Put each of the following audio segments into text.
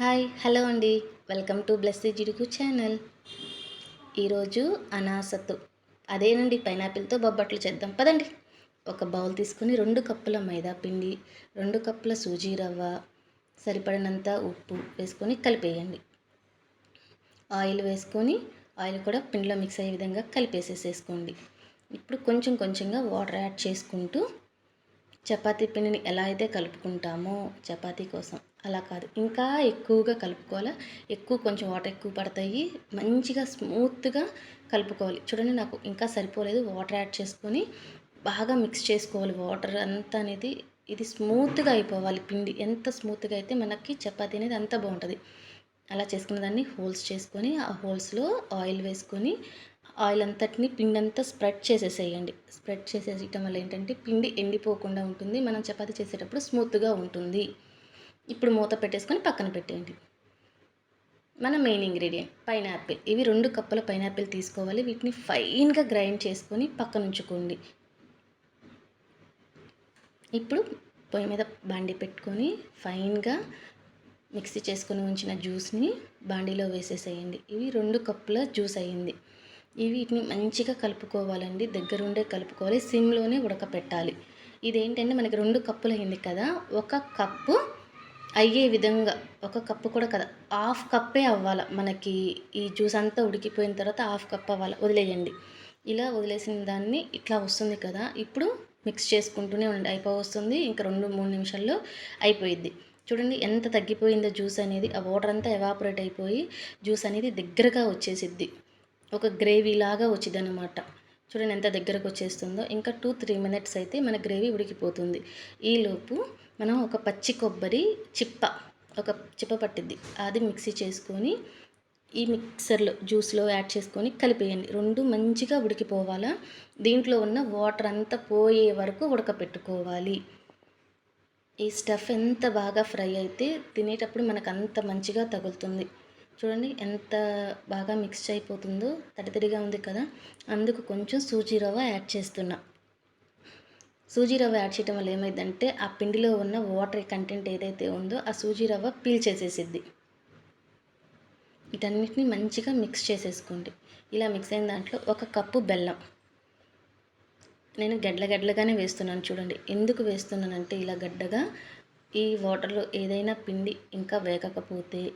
Hi hello అండి. Welcome to Blessy Jidugu channel. ఈరోజు అనాసత్తు. అదేనండి పైనాపిల్తో బొబ్బట్లు చేద్దాం. పదండి. ఒక బౌల్ తీసుకొని రెండు కప్పుల మైదా పిండి రెండు కప్పుల సూజీ రవ్వ సరిపడినంత ఉప్పు వేసుకొని కలిపేయండి. ఆయిల్ వేసుకొని ఆయిల్ కూడా పిండిలో మిక్స్ అయ్యే విధంగా కలిపేసేసేసుకోండి. ఇప్పుడు కొంచెం కొంచెంగా వాటర్ యాడ్ చేసుకుంటూ చపాతీ పిండిని ఎలా అయితే కలుపుకుంటామో చపాతీ కోసం అలా కాదు. ఇంకా ఎక్కువగా కలుపుకోవాలి? ఎక్కువ కొంచెం వాటర్ ఎక్కువ పడతాయి. మంచిగా స్మూత్గా కలుపుకోవాలి. చూడండి నాకు ఇంకా సరిపోలేదు. వాటర్ యాడ్ చేసుకొని బాగా మిక్స్ చేసుకోవాలి. వాటర్ అంతా అనేది ఇది స్మూత్గా అయిపోవాలి పిండి. ఎంత స్మూత్గా అయితే మనకి చపాతీ అనేది అంత బాగుంటుంది. అలా చేసుకున్న దాన్ని హోల్స్ చేసుకొని ఆ హోల్స్లో ఆయిల్ వేసుకొని ఆయిల్ అంతటిని పిండి అంతా స్ప్రెడ్ చేసేసేయండి. స్ప్రెడ్ చేసేయటం వల్ల ఏంటంటే పిండి ఎండిపోకుండా ఉంటుంది. మనం చపాతీ చేసేటప్పుడు స్మూత్గా ఉంటుంది. ఇప్పుడు మూత పెట్టేసుకొని పక్కన పెట్టేయండి. మన మెయిన్ ఇంగ్రీడియంట్ పైనాపిల్ ఇవి రెండు కప్పుల పైనాపిల్ తీసుకోవాలి. వీటిని ఫైన్గా గ్రైండ్ చేసుకొని పక్కన ఉంచుకోండి. ఇప్పుడు పొయ్యి మీద బాండి పెట్టుకొని ఫైన్గా మిక్సీ చేసుకొని ఉంచిన జ్యూస్ని బాండీలో వేసేసేయండి. ఇవి రెండు కప్పుల జ్యూస్ అయ్యింది. వీటిని మంచిగా కలుపుకోవాలండి. దగ్గరుండే కలుపుకోవాలి. సిమ్లోనే ఉడకపెట్టాలి. ఇదేంటంటే మనకి రెండు కప్పులు అయింది కదా. ఒక కప్పు అయ్యే విధంగా ఒక కప్పు కూడా కదా. హాఫ్ కప్పే అవ్వాలి. మనకి ఈ జ్యూస్ అంతా ఉడికిపోయిన తర్వాత హాఫ్ కప్ అవ్వాలి. వదిలేయండి. ఇలా వదిలేసిన దాన్ని ఇట్లా వస్తుంది కదా. ఇప్పుడు మిక్స్ చేసుకుంటూనే ఉండండి. అయిపో వస్తుంది ఇంకా రెండు మూడు నిమిషాల్లో అయిపోయిద్ది. చూడండి ఎంత తగ్గిపోయిందో జ్యూస్ అనేది. ఆ వాటర్ అంతా ఎవాపరేట్ అయిపోయి జ్యూస్ అనేది దగ్గరగా వచ్చేసిద్ది. ఒక గ్రేవీ లాగా వచ్చింది అనమాట చూడండి ఎంత దగ్గరకు వచ్చేస్తుందో. ఇంకా టూ త్రీ మినిట్స్ అయితే మన గ్రేవీ ఉడికిపోతుంది. ఈలోపు మనం ఒక పచ్చి కొబ్బరి చిప్ప ఒక చిప్ప పట్టిద్ది. అది మిక్సీ చేసుకొని ఈ మిక్సర్లో జ్యూస్లో యాడ్ చేసుకొని కలిపేయండి. రెండు మంచిగా ఉడికిపోవాలా. దీంట్లో ఉన్న వాటర్ అంతా పోయే వరకు ఉడకపెట్టుకోవాలి. ఈ స్టఫ్ ఎంత బాగా ఫ్రై అయితే తినేటప్పుడు మనకు అంత మంచిగా తగులుతుంది. చూడండి ఎంత బాగా మిక్స్ అయిపోతుందో తడితడిగా ఉంది కదా. అందుకు కొంచెం సూజీ రవ్వ యాడ్ చేస్తున్నా. సూజీ రవ్వ యాడ్ చేయడం వల్ల ఏమైందంటే ఆ పిండిలో ఉన్న వాటర్ కంటెంట్ ఏదైతే ఉందో ఆ సూజీ రవ్వ పీల్ చేసేసిద్ది. వీటన్నిటిని మంచిగా మిక్స్ చేసేసుకోండి. ఇలా మిక్స్ అయిన దాంట్లో ఒక కప్పు బెల్లం. నేను గడ్ల గడ్డలగానే వేస్తున్నాను చూడండి. ఎందుకు వేస్తున్నానంటే ఇలా గడ్డగా ఈ వాటర్లో ఏదైనా పిండి ఇంకా వేగకపోతే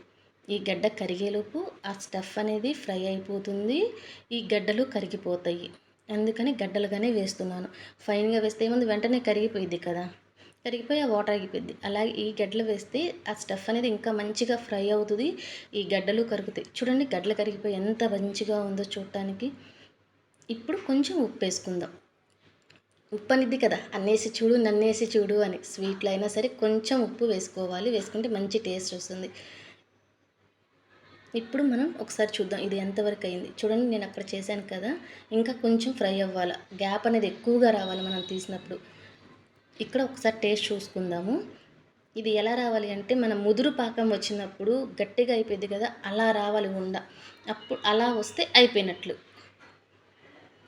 ఈ గడ్డ కరిగేలోపు ఆ స్టఫ్ అనేది ఫ్రై అయిపోతుంది. ఈ గడ్డలు కరిగిపోతాయి. అందుకని గడ్డలుగానే వేస్తున్నాను. ఫైన్గా వేస్తే ఏముంది? వెంటనే కరిగిపోయింది కదా. కరిగిపోయి ఆ వాటర్ ఆగిపోయింది అలాగే ఈ గడ్డలు వేస్తే ఆ స్టఫ్ అనేది ఇంకా మంచిగా ఫ్రై అవుతుంది. ఈ గడ్డలు కరుగుతాయి. చూడండి గడ్డలు కరిగిపోయి ఎంత మంచిగా ఉందో చూడటానికి. ఇప్పుడు కొంచెం ఉప్పు వేసుకుందాం. ఉప్పు అనిద్ది కదా. అన్నేసి చూడు నన్నేసి చూడు అని. స్వీట్లో అయినా సరే కొంచెం ఉప్పు వేసుకోవాలి. వేసుకుంటే మంచి టేస్ట్ వస్తుంది. ఇప్పుడు మనం ఒకసారి చూద్దాం ఇది ఎంతవరకు అయింది. చూడండి నేను అక్కడ చేశాను కదా. ఇంకా కొంచెం ఫ్రై అవ్వాలి? గ్యాప్ అనేది ఎక్కువగా రావాలి మనం తీసినప్పుడు. ఇక్కడ ఒకసారి టేస్ట్ చూసుకుందాము. ఇది ఎలా రావాలి అంటే మన ముదురు పాకం వచ్చినప్పుడు గట్టిగా అయిపోయింది కదా అలా రావాలి ఉండ. అప్పుడు అలా వస్తే అయిపోయినట్లు.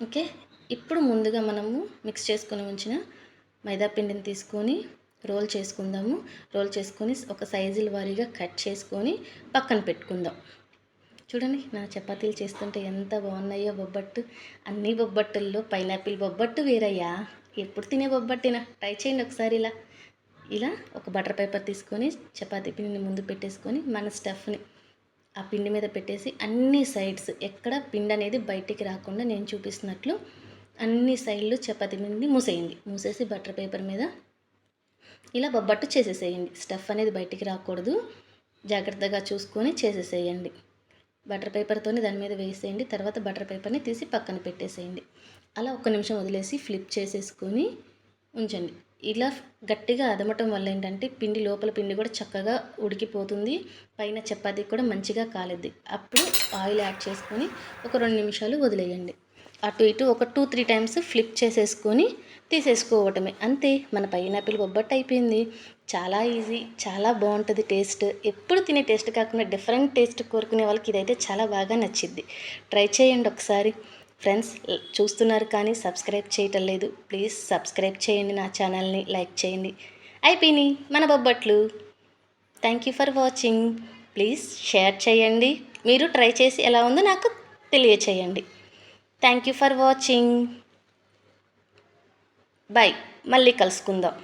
ఓకే? ఇప్పుడు ముందుగా మనము మిక్స్ చేసుకొని ఉంచిన మైదా పిండిని తీసుకొని రోల్ చేసుకుందాము. రోల్ చేసుకొని ఒక సైజుల వారీగా కట్ చేసుకొని పక్కన పెట్టుకుందాం. చూడండి నా చపాతీలు చేస్తుంటే ఎంత బాగున్నాయో బొబ్బట్టు. అన్ని బొబ్బట్టుల్లో పైనాపిల్ బొబ్బట్టు వేరయ్యా. ఎప్పుడు తినే బొబ్బట్టినా? ట్రై చేయండి ఒకసారి ఇలా. ఇలా ఒక బటర్ పేపర్ తీసుకొని చపాతీ పిండిని ముందు పెట్టేసుకొని మన స్టఫ్ని ఆ పిండి మీద పెట్టేసి అన్ని సైడ్స్ ఎక్కడ పిండి అనేది బయటికి రాకుండా నేను చూపిస్తున్నట్లు అన్ని సైడ్లు చపాతీ పిండిని మూసేయండి. మూసేసి బటర్ పేపర్ మీద ఇలా బొబ్బట్టు చేసేసేయండి. స్టఫ్ అనేది బయటికి రాకూడదు. జాగ్రత్తగా చూసుకొని చేసేసేయండి. బటర్ పేపర్తోని దాని మీద వేసేయండి. తర్వాత బటర్ పేపర్ని తీసి పక్కన పెట్టేసేయండి. అలా ఒక్క నిమిషం వదిలేసి ఫ్లిప్ చేసేసుకొని ఉంచండి. ఇలా గట్టిగా అదమటం వల్ల ఏంటంటే పిండి లోపల పిండి కూడా చక్కగా ఉడికిపోతుంది. పైన చపాతీ కూడా మంచిగా కాలేద్ది. అప్పుడు ఆయిల్ యాడ్ చేసుకొని ఒక రెండు నిమిషాలు వదిలేయండి. అటు ఇటు ఒక టూ త్రీ టైమ్స్ ఫ్లిప్ చేసేసుకొని తీసేసుకోవటమే. అంతే మన పైనాపిల్ బొబ్బట్టు అయిపోయింది. చాలా ఈజీ చాలా బాగుంటుంది టేస్ట్. ఎప్పుడు తినే టేస్ట్ కాకుండా డిఫరెంట్ టేస్ట్ కోరుకునే వాళ్ళకి ఇదైతే చాలా బాగా నచ్చింది ట్రై చేయండి ఒకసారి. ఫ్రెండ్స్ చూస్తున్నారు కానీ సబ్స్క్రైబ్ చేయటం లేదు. ప్లీజ్ సబ్స్క్రైబ్ చేయండి నా ఛానల్ని లైక్ చేయండి. అయిపోయినాయి మన బొబ్బట్లు. Thank you for watching. Please share చేయండి. మీరు ట్రై చేసి ఎలా ఉందో నాకు తెలియచేయండి. Thank you for watching. Bye మళ్ళీ కలుసుకుందాం.